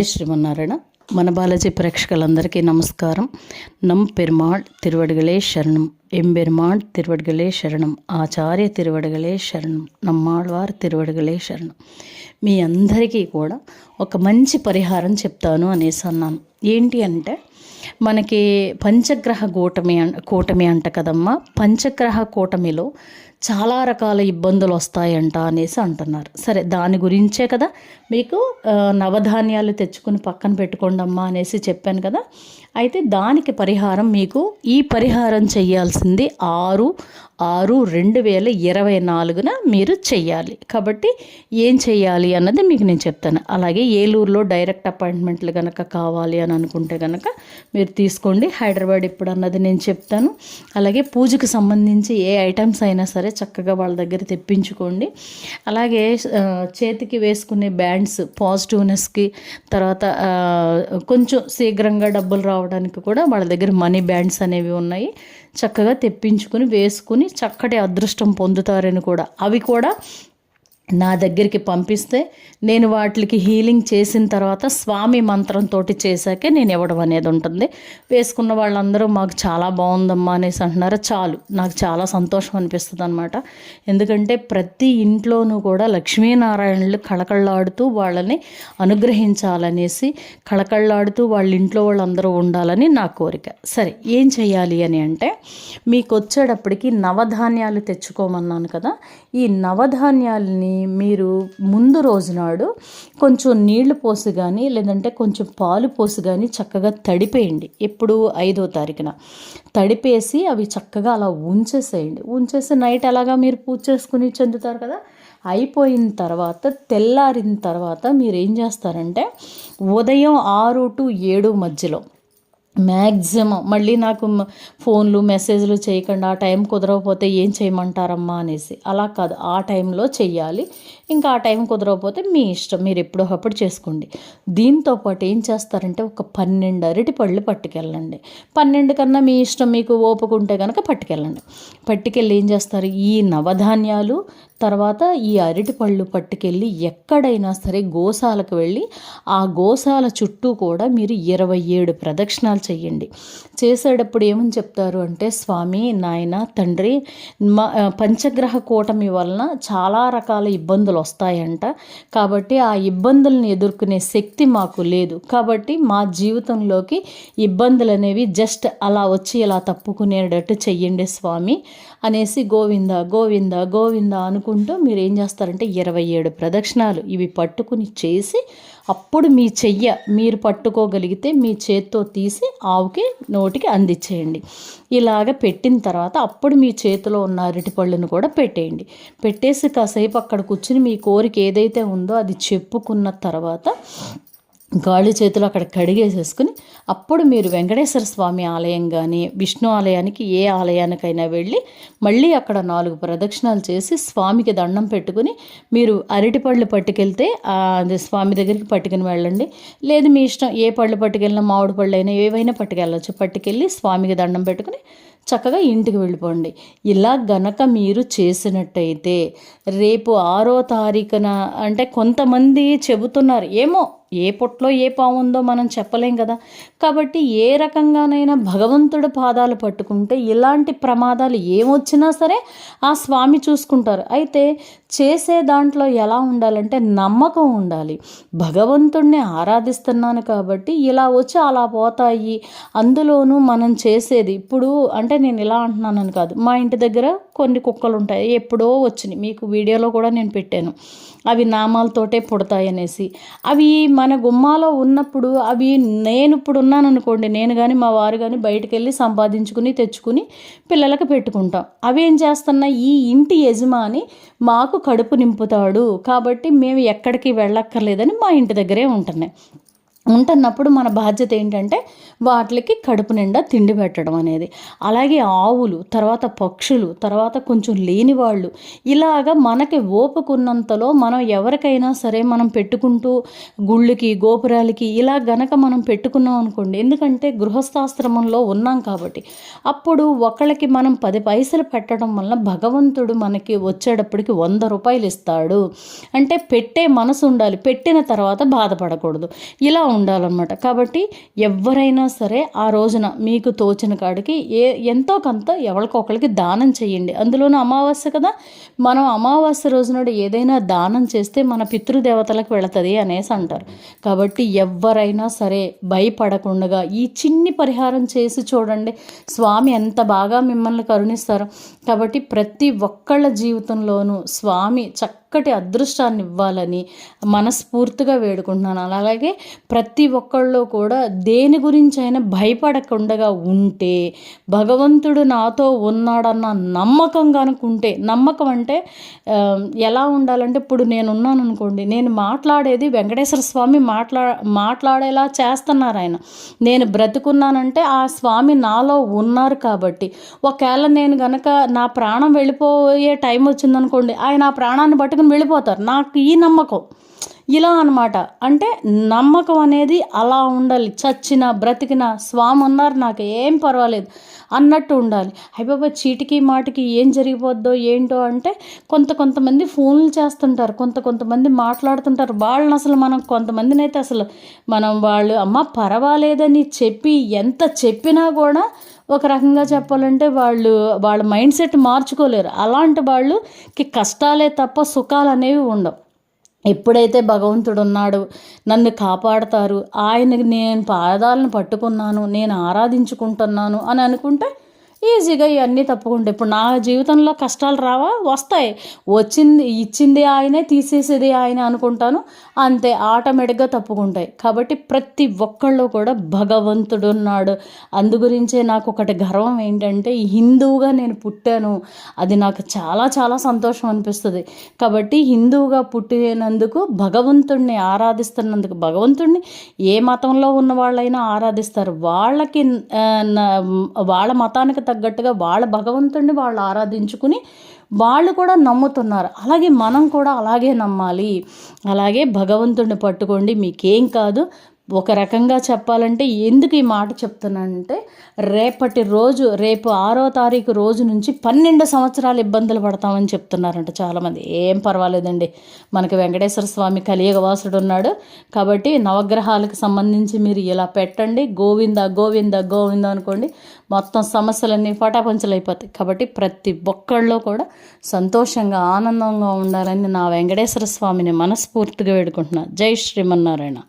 జై శ్రీమన్నారాయణ. మన బాలాజీ ప్రేక్షకులందరికీ నమస్కారం. నమ్ పెరుమాళ్ తిరువడుగలే శరణం. ఎంబెరుమాళ్ తిరువడిగలే శరణం. ఆచార్య తిరువడుగలే శరణం. నమ్మాళ్వార్ తిరువడుగలే శరణం. మీ అందరికీ కూడా ఒక మంచి పరిహారం చెప్తాను అనేసి అన్నాను. ఏంటి అంటే మనకి పంచగ్రహ కూటమి కూటమి అంట కదమ్మా. పంచగ్రహ కూటమిలో చాలా రకాల ఇబ్బందులు వస్తాయంట అనేసి అంటున్నారు. సరే దాని గురించే కదా మీకు నవధాన్యాలు తెచ్చుకుని పక్కన పెట్టుకోండి అమ్మా అనేసి చెప్పాను కదా. అయితే దానికి పరిహారం మీకు ఈ పరిహారం చేయాల్సింది ఆరు ఆరు రెండు వేల ఇరవై నాలుగున మీరు చెయ్యాలి. కాబట్టి ఏం చెయ్యాలి అన్నది మీకు నేను చెప్తాను. అలాగే ఏలూరులో డైరెక్ట్ అపాయింట్మెంట్లు కనుక కావాలి అని అనుకుంటే కనుక మీరు తీసుకోండి. హైదరాబాద్ ఇప్పుడు అన్నది నేను చెప్తాను. అలాగే పూజకు సంబంధించి ఏ ఐటమ్స్ అయినా సరే చక్కగా వాళ్ళ దగ్గర తెప్పించుకోండి. అలాగే చేతికి వేసుకునే బ్యాండ్స్ పాజిటివ్నెస్కి తర్వాత కొంచెం శీఘ్రంగా డబ్బులు రావడానికి కూడా వాళ్ళ దగ్గర మనీ బ్యాండ్స్ అనేవి ఉన్నాయి. చక్కగా తెప్పించుకుని వేసుకుని చక్కటి అదృష్టం పొందుతారని కూడా. అవి కూడా నా దగ్గరికి పంపిస్తే నేను వాటికి హీలింగ్ చేసిన తర్వాత స్వామి మంత్రంతో చేశాకే నేను ఇవ్వడం అనేది ఉంటుంది. వేసుకున్న వాళ్ళందరూ మాకు చాలా బాగుందమ్మా అనేసి అంటున్నారు. చాలు నాకు చాలా సంతోషం అనిపిస్తుంది అనమాట ఎందుకంటే ప్రతి ఇంట్లోనూ కూడా లక్ష్మీనారాయణులు కళకళలాడుతూ వాళ్ళని అనుగ్రహించాలనేసి కళకళలాడుతూ వాళ్ళ ఇంట్లో వాళ్ళందరూ ఉండాలని నా కోరిక. సరే ఏం చేయాలి అని అంటే మీకు వచ్చేటప్పటికి నవధాన్యాలు తెచ్చుకోమన్నాను కదా. ఈ నవధాన్యాలని మీరు ముందు రోజు నాడు కొంచెం నీళ్ళు పోసి కానీ లేదంటే కొంచెం పాలు పోసి కానీ చక్కగా తడిపేయండి. ఎప్పుడు? ఐదో తారీఖున. తడిపేసి అవి చక్కగా అలా ఉంచేసేయండి. ఉంచేసి నైట్ అలాగా మీరు పూజ చేసుకుని చెందుతారు కదా? అయిపోయిన తర్వాత తెల్లారిన తర్వాత మీరు ఏం చేస్తారంటే ఉదయం ఆరు టు ఏడు మధ్యలో మ్యాక్సిమం మళ్ళీ నాకు ఫోన్లు మెసేజ్లు చేయకుండా ఆ టైం కుదరకపోతే ఏం చేయమంటారమ్మా అనేసి. అలా కాదు. ఆ టైంలో చెయ్యాలి. ఇంకా ఆ టైం కుదరకపోతే మీ ఇష్టం. మీరు ఎప్పుడో అప్పుడు చేసుకోండి. దీంతో పాటు ఏం చేస్తారంటే ఒక పన్నెండు అరటి పళ్ళు పట్టుకెళ్ళండి. పన్నెండు కన్నా మీ ఇష్టం మీకు ఓపిక ఉంటే కనుక పట్టుకెళ్ళండి. పట్టుకెళ్ళి ఏం చేస్తారు? ఈ నవధాన్యాలు తర్వాత ఈ అరటి పళ్ళు పట్టుకెళ్ళి ఎక్కడైనా సరే గోశాలకు వెళ్ళి ఆ గోశాల చుట్టూ కూడా మీరు ఇరవై ఏడు ప్రదక్షిణాలు చెయ్యండి. చేసేటప్పుడు ఏమని చెప్తారు అంటే స్వామి నాయన తండ్రి మా పంచగ్రహ కూటమి వలన చాలా రకాల ఇబ్బందులు వస్తాయంట. కాబట్టి ఆ ఇబ్బందులను ఎదుర్కొనే శక్తి మాకు లేదు. కాబట్టి మా జీవితంలోకి ఇబ్బందులు అనేవి జస్ట్ అలా వచ్చి ఇలా తప్పుకునేటట్టు చెయ్యండి స్వామి అనేసి గోవింద గోవింద గోవింద అనుకుంటూ మీరు ఏం చేస్తారంటే ఇరవై ఏడు ప్రదక్షిణాలు ఇవి పట్టుకుని చేసి అప్పుడు మీ చెయ్య మీరు పట్టుకోగలిగితే మీ చేత్తో తీసి ఆవుకి నోటికి అందించేయండి ఇలాగ పెట్టిన తర్వాత అప్పుడు మీ చేతిలో ఉన్న అరటిపళ్ళును కూడా పెట్టేయండి. పెట్టేసి కాసేపు అక్కడ కూర్చుని మీ కోరిక ఏదైతే ఉందో అది చెప్పుకున్న తర్వాత గాళ్ళు చేతులు అక్కడ కడిగేసేసుకుని అప్పుడు మీరు వెంకటేశ్వర స్వామి ఆలయం కానీ విష్ణు ఆలయానికి ఏ ఆలయానికైనా వెళ్ళి మళ్ళీ అక్కడ నాలుగు ప్రదక్షిణాలు చేసి స్వామికి దండం పెట్టుకుని మీరు అరటిపళ్ళు పట్టుకెళ్తే స్వామి దగ్గరికి పట్టుకుని వెళ్ళండి. లేదు మీ ఇష్టం ఏ పళ్ళు పట్టుకెళ్ళినా మామిడి పళ్ళు అయినా ఏవైనా పట్టుకెళ్ళచ్చు. పట్టుకెళ్ళి స్వామికి దండం పెట్టుకుని చక్కగా ఇంటికి వెళ్ళిపోండి. ఇలా గనక మీరు చేసినట్టయితే రేపు ఆరో తారీఖున అంటే కొంతమంది చెబుతున్నారు ఏమో ఏ పొట్లో ఏ పాము ఉందో మనం చెప్పలేం కదా. కాబట్టి ఏ రకంగానైనా భగవంతుడి పాదాలు పట్టుకుంటే ఇలాంటి ప్రమాదాలు ఏమొచ్చినా సరే ఆ స్వామి చూసుకుంటారు. అయితే చేసే దాంట్లో ఎలా ఉండాలంటే నమ్మకం ఉండాలి. భగవంతుడిని ఆరాధిస్తున్నాను కాబట్టి ఇలా వచ్చి అలా పోతాయి. అందులోనూ మనం చేసేది ఇప్పుడు అంటే నేను ఇలా అంటున్నానని కాదు. మా ఇంటి దగ్గర కొన్ని కుక్కలు ఉంటాయి. ఎప్పుడో వచ్చినాయి. మీకు వీడియోలో కూడా నేను పెట్టాను. అవి నామాలతోటే పుడతాయి అనేసి. అవి మన గుమ్మాలో ఉన్నప్పుడు అవి నేను ఇప్పుడు ఉన్నాను అనుకోండి నేను కానీ మా వారు కానీ బయటకు వెళ్ళి సంపాదించుకుని తెచ్చుకుని పిల్లలకు పెట్టుకుంటాం. అవి ఏం చేస్తున్నాయి? ఈ ఇంటి యజమాని మాకు కడుపు నింపుతాడు. కాబట్టి మేము ఎక్కడికి వెళ్ళక్కర్లేదని మా ఇంటి దగ్గరే ఉంటున్నాయి. ఉంటున్నప్పుడు మన బాధ్యత ఏంటంటే వాటికి కడుపు నిండా తిండి పెట్టడం అనేది. అలాగే ఆవులు తర్వాత పక్షులు తర్వాత కొంచెం లేని వాళ్ళు ఇలాగ మనకి ఓపుకున్నంతలో మనం ఎవరికైనా సరే మనం పెట్టుకుంటూ గుళ్ళకి గోపురాలకి ఇలా గనక మనం పెట్టుకున్నాం అనుకోండి ఎందుకంటే గృహస్థాశ్రమంలో ఉన్నాం కాబట్టి అప్పుడు ఒకళ్ళకి మనం పది పైసలు పెట్టడం వల్ల భగవంతుడు మనకి వచ్చేటప్పటికి వంద రూపాయలు ఇస్తాడు. అంటే పెట్టే మనసు ఉండాలి పెట్టిన తర్వాత బాధపడకూడదు. ఇలా ఉండాలన్నమాట. కాబట్టి ఎవరైనా సరే ఆ రోజున మీకు తోచిన కాడికి ఏ ఎంతో కొంత ఎవరికొకరికి దానం చేయండి. అందులోనూ అమావాస్య కదా. మనం అమావాస్య రోజునాడు ఏదైనా దానం చేస్తే మన పితృదేవతలకు వెళుతుంది అనేసి అంటారు. కాబట్టి ఎవరైనా సరే భయపడకుండా ఈ చిన్ని పరిహారం చేసి చూడండి. స్వామి ఎంత బాగా మిమ్మల్ని కరుణిస్తారు. కాబట్టి ప్రతి ఒక్కళ్ళ జీవితంలోనూ స్వామి చక్క చక్కటి అదృష్టాన్ని ఇవ్వాలని మనస్ఫూర్తిగా వేడుకుంటున్నాను. అలాగే ప్రతి ఒక్కళ్ళు కూడా దేని గురించి అయినా భయపడకుండా ఉంటే భగవంతుడు నాతో ఉన్నాడన్న నమ్మకం కనుకుంటే నమ్మకం అంటే ఎలా ఉండాలంటే ఇప్పుడు నేను ఉన్నాను అనుకోండి నేను మాట్లాడేది వెంకటేశ్వర స్వామి మాట్లా మాట్లాడేలా చేస్తున్నారు ఆయన. నేను బ్రతుకున్నానంటే ఆ స్వామి నాలో ఉన్నారు కాబట్టి. ఒకవేళ నేను గనక నా ప్రాణం వెళ్ళిపోయే టైం వచ్చిందనుకోండి ఆయన ఆ ప్రాణాన్ని బట్టి పక్కన వెళ్ళిపోతారు. నాకు ఈ నమ్మకం. ఇలా అనమాట అంటే నమ్మకం అనేది అలా ఉండాలి. చచ్చిన బ్రతికిన స్వామి ఉన్నారు నాకు ఏం పర్వాలేదు. అన్నట్టు ఉండాలి. అయిపోయి చీటికి మాటికి ఏం జరిగిపోద్దో ఏంటో అంటే కొంత కొంతమంది ఫోన్లు చేస్తుంటారు. కొంత కొంతమంది మాట్లాడుతుంటారు. వాళ్ళని అసలు మనం కొంతమందిని అయితే అసలు మనం వాళ్ళు అమ్మ పర్వాలేదని చెప్పి ఎంత చెప్పినా కూడా ఒక రకంగా చెప్పాలంటే వాళ్ళు వాళ్ళ మైండ్ సెట్ మార్చుకోలేరు. అలాంటి వాళ్ళకి కష్టాలే తప్ప సుఖాలు అనేవి ఉండవు. ఎప్పుడైతే భగవంతుడు ఉన్నాడు నన్ను కాపాడతారు ఆయనకి నేను పాదాలను పట్టుకున్నాను నేను ఆరాధించుకుంటున్నాను అని అనుకుంటే ఈజీగా ఇవన్నీ తప్పుకుంటే ఇప్పుడు నా జీవితంలో కష్టాలు రావా? వస్తాయి. వచ్చింది ఇచ్చింది ఆయనే తీసేసేది ఆయన అనుకుంటాను. అంతే ఆటోమేటిక్గా తప్పుకుంటాయి. కాబట్టి ప్రతి ఒక్కళ్ళు కూడా భగవంతుడు ఉన్నాడు. అందు గురించే నాకు ఒకటి గర్వం ఏంటంటే హిందువుగా నేను పుట్టాను. అది నాకు చాలా చాలా సంతోషం అనిపిస్తుంది. కాబట్టి హిందువుగా పుట్టినందుకు భగవంతుడిని ఆరాధిస్తున్నందుకు భగవంతుడిని ఏ మతంలో ఉన్న వాళ్ళైనా ఆరాధిస్తారు. వాళ్ళకి వాళ్ళ మతానికి తగ్గట్టుగా వాళ్ళ భగవంతుడిని వాళ్ళు ఆరాధించుకుని వాళ్ళు కూడా నమ్ముతున్నారు. అలాగే మనం కూడా అలాగే నమ్మాలి. అలాగే భగవంతుడిని పట్టుకోండి. మీకేం కాదు. ఒక రకంగా చెప్పాలంటే ఎందుకు ఈ మాట చెప్తున్నానంటే రేపటి రోజు రేపు ఆరో తారీఖు రోజు నుంచి పన్నెండు సంవత్సరాలు ఇబ్బందులు పడతామని చెప్తున్నారంట చాలామంది. ఏం పర్వాలేదండి. మనకి వెంకటేశ్వర స్వామి కలియుగవాసుడు ఉన్నాడు. కాబట్టి నవగ్రహాలకు సంబంధించి మీరు ఇలా పెట్టండి. గోవింద గోవింద గోవింద అనుకోండి. మొత్తం సమస్యలన్నీ పటాపంచలు అయిపోతాయి కాబట్టి ప్రతి ఒక్కళ్ళు కూడా సంతోషంగా ఆనందంగా ఉండాలని నా వెంకటేశ్వర స్వామిని మనస్ఫూర్తిగా వేడుకుంటున్నా. జై శ్రీమన్నారాయణ.